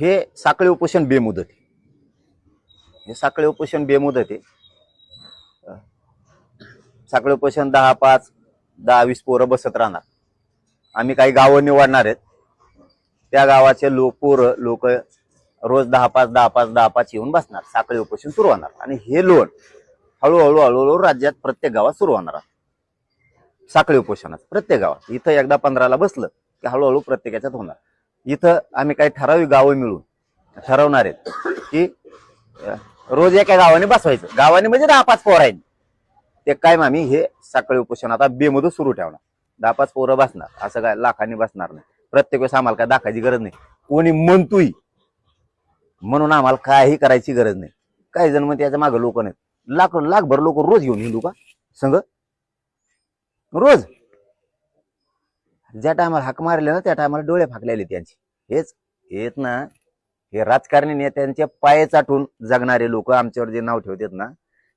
हे साखळी उपोषण बेमुदत आहे. हे साखळी उपोषण बेमुदत आहे. साखळी उपोषण दहा पाच दहा वीस पोरं बसत राहणार. आम्ही काही गावं निवडणार आहेत. त्या गावाचे लोक पोरं लोक रोज दहा पाच दहा पाच दहा पाच येऊन बसणार. साखळी उपोषण सुरू होणार. आणि हे लोन हळूहळू हळूहळू राज्यात प्रत्येक गावात सुरू होणार साखळी उपोषणात प्रत्येक गावात. इथं एकदा पंधराला बसलं की हळूहळू प्रत्येकाच्यात होणार. इथं आम्ही काही ठराविक गावं मिळून ठरवणार आहेत की रोज एका गावाने बसवायचं. गावाने म्हणजे दहा पाच पोरांनी ते काय आम्ही हे सकाळी उपोषण आता बेमधून सुरू ठेवणार. दहा पाच पोरं बसणार. असं काय लाखांनी बसणार नाही. प्रत्येक वेळेस आम्हाला काय दाखायची गरज नाही. कोणी म्हणतोय म्हणून आम्हाला काही करायची गरज नाही. काही जण म्हणते याच्या मागे लोक नाहीत. लाख लाखभर लोक रोज घेऊन हिंदू का? संघ रोज. ज्या टायमाला हाक मारले ना त्या टायमाला डोळे फाकलेले त्यांचे. हेच हेच ना हे राजकारणी नेत्यांच्या पाय चाटून जगणारे लोक आमच्यावर जे नाव ठेवतात ना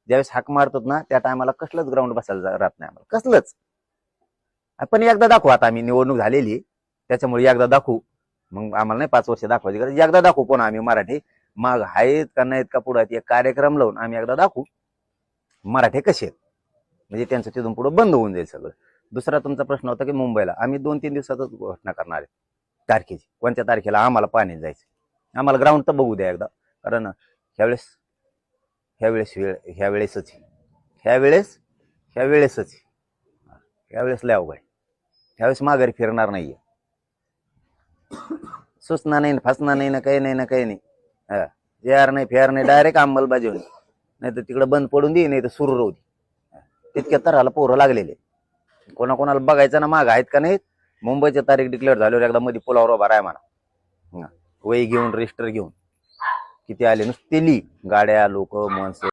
ज्यावेळेस हाक मारतात ना त्या टायमाला कसलंच ग्राउंड बसायला राहत नाही आम्हाला. कसलंच. पण एकदा दाखवू आता आम्ही निवडणूक झालेली त्याच्यामुळे एकदा दाखवू. मग आम्हाला नाही पाच वर्ष दाखवायची गरज. एकदा दाखवू पण आम्ही मराठी माग आहेत का नाहीत का पुढे एक कार्यक्रम लावून आम्ही एकदा दाखवू. मराठी कसे आहेत? म्हणजे त्यांचं तिथून पुढं बंद होऊन जाईल सगळं. दुसरा तुमचा प्रश्न होता की मुंबईला. आम्ही दोन तीन दिवसातच घोषणा करणार आहे. तारखेची. कोणत्या तारखेला आम्हाला पाणी जायचं? आम्हाला ग्राउंड तर बघू द्या एकदा. कारण ह्यावेळेस ह्यावेळेस वेळ ह्या वेळेसच ह्या वेळेस ह्या वेळेसच ह्यावेळेस लय अवघड ह्यावेळेस माघारी फिरणार नाहीये. सुचना नाही फसणार नाही ना काही नाही ना काही नाही. हा. यार नाही फेर नाही डायरेक्ट अंमलबजावणी. नाही तर तिकडं बंद पडून दे नाही तर सुरू राहू दे. तितक्या तराला पोरं लागलेले कोणाकोणाला बघायचं ना माग आहेत का नाहीत? मुंबईची तारीख डिक्लेअर झाल्यावर एकदा मध्ये पुलावर उभा राहा म्हणा. वय वही घेऊन रजिस्टर घेऊन. किती आले नुसते ली. गाड्या लोक माणसं.